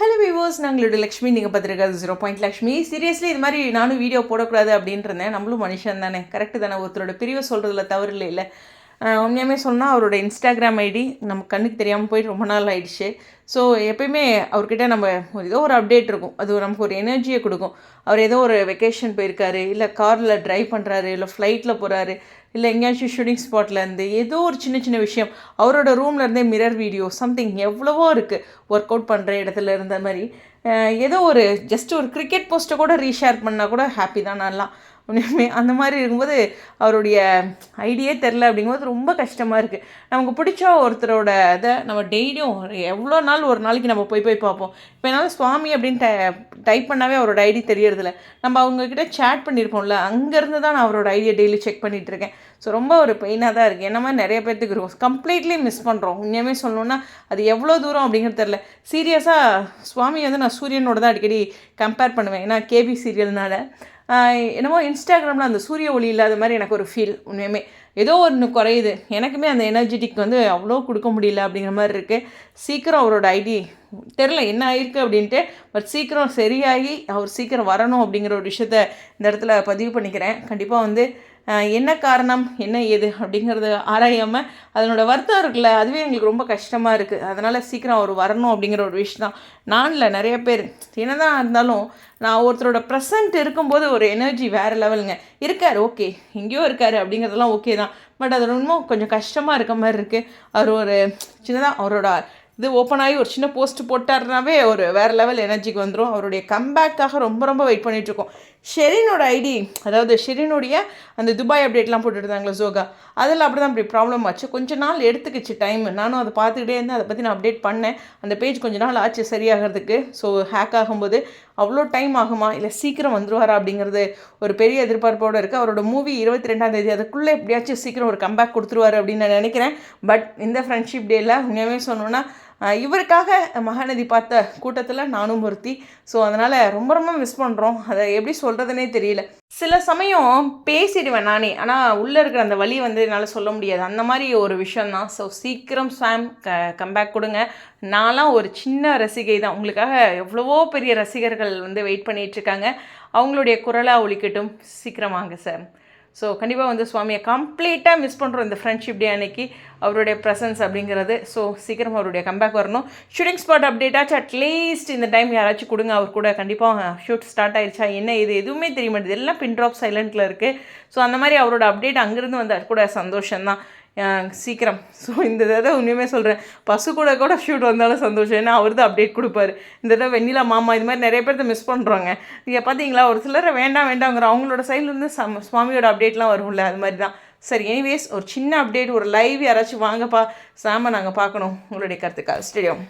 Hello viewers நாங்களோட லக்ஷ்மி. நீங்கள் பார்த்துருக்காது ஜீரோ பாயிண்ட் லக்ஷ்மி. சீரியஸ்லி இது மாதிரி நானும் வீடியோ போடக்கூடாது அப்படின்றேன் இருந்தேன் நம்மளும் மனுஷன் தானே. கரெக்டு தானே. ஒருத்தரோட பிரிவை சொல்கிறதுல தவறு இல்லை இல்லை. சொன்னால் அவரோட இன்ஸ்டாகிராம் ஐடி நம்ம கண்ணுக்கு தெரியாமல் போயிட்டு ரொம்ப நாள் ஆயிடுச்சு. ஸோ எப்பயுமே அவர்கிட்ட நம்ம ஒரு ஏதோ ஒரு அப்டேட் இருக்கும். அது நமக்கு ஒரு எனர்ஜியை கொடுக்கும். அவர் ஏதோ ஒரு வெக்கேஷன் போயிருக்காரு இல்லை காரில் ட்ரைவ் பண்ணுறாரு இல்லை ஃப்ளைட்டில் போகிறாரு இல்லை எங்கேயாச்சும் ஷூட்டிங் ஸ்பாட்லேருந்து ஏதோ ஒரு சின்ன சின்ன விஷயம் அவரோட ரூம்லேருந்தே மிரர் வீடியோ சம்திங் எவ்வளவோ இருக்குது ஒர்க் அவுட் பண்ணுற இடத்துல இருந்த மாதிரி. ஏதோ ஒரு ஜஸ்ட் ஒரு கிரிக்கெட் போஸ்ட்டை கூட ரீஷேர் பண்ணால் கூட ஹாப்பி தான் நான்லாம் ஒன்றுமே அந்த மாதிரி இருக்கும்போது அவருடைய ஐடியே தெரில அப்படிங்கும்போது ரொம்ப கஷ்டமாக இருக்குது நமக்கு பிடிச்ச ஒருத்தரோட இதை நம்ம டெய்லியும் எவ்வளோ நாள் ஒரு நாளைக்கு நம்ம போய் போய் பார்ப்போம். இப்போ என்னால் சுவாமி அப்படின்னு டைப் பண்ணாவே அவரோட ஐடி தெரியறதில்ல. நம்ம அவங்கக்கிட்ட சேட் பண்ணியிருப்போம்ல அங்கேருந்து தான் நான் அவரோட ஐடியை டெய்லி செக் பண்ணிகிட்டு இருக்கேன். ஸோ ரொம்ப ஒரு பெயினாக தான் இருக்குது என்ன மாதிரி நிறைய பேர்த்துக்கு இருக்கும் கம்ப்ளீட்லி மிஸ் பண்ணுறோம் உண்மையுமே சொல்லணும்னா அது எவ்வளோ தூரம் அப்படிங்கிறது தெரில சீரியஸாக சுவாமி வந்து நான் சூரியனோட தான் அடிக்கடி கம்பேர் பண்ணுவேன். ஏன்னா கேபி சீரியல்னால என்னமோ இன்ஸ்டாகிராமில் அந்த சூரிய ஒளி இல்லாத மாதிரி எனக்கு ஒரு ஃபீல் உண்மையுமே ஏதோ ஒன்று குறையுது. எனக்குமே அந்த எனர்ஜெட்டிக் வந்து அவ்வளோ கொடுக்க முடியல அப்படிங்கிற மாதிரி இருக்குது சீக்கிரம் அவரோட ஐடி தெரில என்ன ஆயிருக்கு அப்படின்ட்டு பட் சீக்கிரம் சரியாகி அவர் சீக்கிரம் வரணும் அப்படிங்கிற ஒரு விஷயத்த இந்த இடத்துல பதிவு பண்ணிக்கிறேன். கண்டிப்பாக வந்து என்ன காரணம்? என்ன ஏது? அப்படிங்கிறத ஆராயாமல் அதனோட வருத்தம் இருக்குல்ல? அதுவே எங்களுக்கு ரொம்ப கஷ்டமாக இருக்குது அதனால் சீக்கிரம் அவர் வரணும் அப்படிங்கிற ஒரு விஷயம் தான். நான் இல்லை நிறைய பேர் என்னதான் இருந்தாலும் நான் ஒருத்தரோட ப்ரெசன்ட் இருக்கும்போது ஒரு எனர்ஜி வேறு லெவலுங்க இருக்கார் ஓகே எங்கேயோ இருக்கார் அப்படிங்கிறதெல்லாம் ஓகே தான். பட் அது இன்னும் கொஞ்சம் கஷ்டமாக இருக்க மாதிரி இருக்குது அவர் ஒரு சின்னதாக அவரோட இது ஓப்பன் ஆகி ஒரு சின்ன போஸ்ட் போட்டாருனாவே ஒரு வேறு லெவல் எனர்ஜிக்கு வந்துடும் அவருடைய கம்பேக்காக ரொம்ப ரொம்ப வெயிட் பண்ணிகிட்ருக்கோம் ஷெரினோட ஐடி அதாவது ஷெரினுடைய அந்த துபாய் அப்டேட்லாம் போட்டுருந்தாங்களே ஜோகா. அதில் அப்படி தான் இப்படி ப்ராப்ளம் ஆச்சு. கொஞ்ச நாள் எடுத்துக்கிச்சு டைம் நானும் அதை பார்த்துக்கிட்டே இருந்தேன். அதை பற்றி நான் அப்டேட் பண்ணேன். அந்த பேஜ் கொஞ்ச நாள் ஆச்சு சரியாகிறதுக்கு. ஸோ ஹேக் ஆகும்போது அவ்வளோ டைம் ஆகுமா? இல்லை சீக்கிரம் வந்துருவாரா அப்படிங்கிறது ஒரு பெரிய எதிர்பார்ப்போடு இருக்குது அவரோட மூவி இருபத்தி ரெண்டாம் தேதி. அதுக்குள்ளே எப்படியாச்சும் சீக்கிரம் ஒரு கம்பேக் கொடுத்துருவாரு அப்படின்னு நான் நினைக்கிறேன். பட் இந்த ஃப்ரெண்ட்ஷிப் டேயில் உண்மையாகவே சொன்னோன்னா இவருக்காக மகாநதி பார்த்த கூட்டத்தில் நானும் ஒருத்தி. ஸோ அதனால் ரொம்ப ரொம்ப மிஸ் பண்ணுறோம் அதை எப்படி சொல்கிறதுனே தெரியல. சில சமயம் பேசிடுவேன் நானே. ஆனால் உள்ளே இருக்கிற அந்த வழி வந்து என்னால் சொல்ல முடியாது. அந்த மாதிரி ஒரு விஷயந்தான் ஸோ சீக்கிரம் ஸ்வாம் க கம்பேக் கொடுங்க. நான்லாம் ஒரு சின்ன ரசிகை தான். உங்களுக்காக எவ்வளவோ பெரிய ரசிகர்கள் வந்து வெயிட் பண்ணிகிட்ருக்காங்க அவங்களுடைய குரலாக ஒழிக்கட்டும் சீக்கிரம் வாங்க சார் ஸோ கண்டிப்பாக வந்து சுவாமியை கம்ப்ளீட்டாக மிஸ் பண்ணுறோம் இந்த ஃப்ரெண்ட்ஷிப் டே அன்னைக்கு அவருடைய ப்ரெசன்ஸ் அப்படிங்கிறது. ஸோ சீக்கிரம் அவருடைய கம்பேக் வரணும். ஷூட்டிங் ஸ்பாட் அப்டேட்டாச்சும் அட்லீஸ்ட் இந்த டைம் யாராச்சும் கொடுங்க. அவர் கூட கண்டிப்பாக ஷூட் ஸ்டார்ட் ஆயிடுச்சா என்ன இது எதுவுமே தெரிய மாட்டேது எல்லாம் பின் ட்ராப் சைலண்ட்டில் இருக்குது ஸோ அந்த மாதிரி அவரோட அப்டேட் அங்கேருந்து வந்தால் கூட சந்தோஷம்தான். தான் சீக்கிரம். ஸோ இந்த தடவை உண்மையுமே சொல்கிறேன் பசு கூட கூட ஷூட் வந்தாலும் சந்தோஷம். ஏன்னா அவர் தான் அப்டேட் கொடுப்பாரு. இந்த தடவை வெண்ணிலா மாமா இது மாதிரி நிறைய பேர்த்த மிஸ் பண்ணுறாங்க நீங்கள் பார்த்தீங்களா ஒரு சிலரை வேண்டாம் வேண்டாங்கிற அவங்களோட சைட்லேருந்து சம் சுவாமியோட அப்டேட்லாம் வரும்ல அது மாதிரி தான் சரி எனிவேஸ் ஒரு சின்ன அப்டேட் ஒரு லைவ் யாராச்சும் வாங்கப்பா. சாம நாங்கள் பார்க்கணும். உங்களுடைய கருத்துக்காக. ஸ்டேடியம்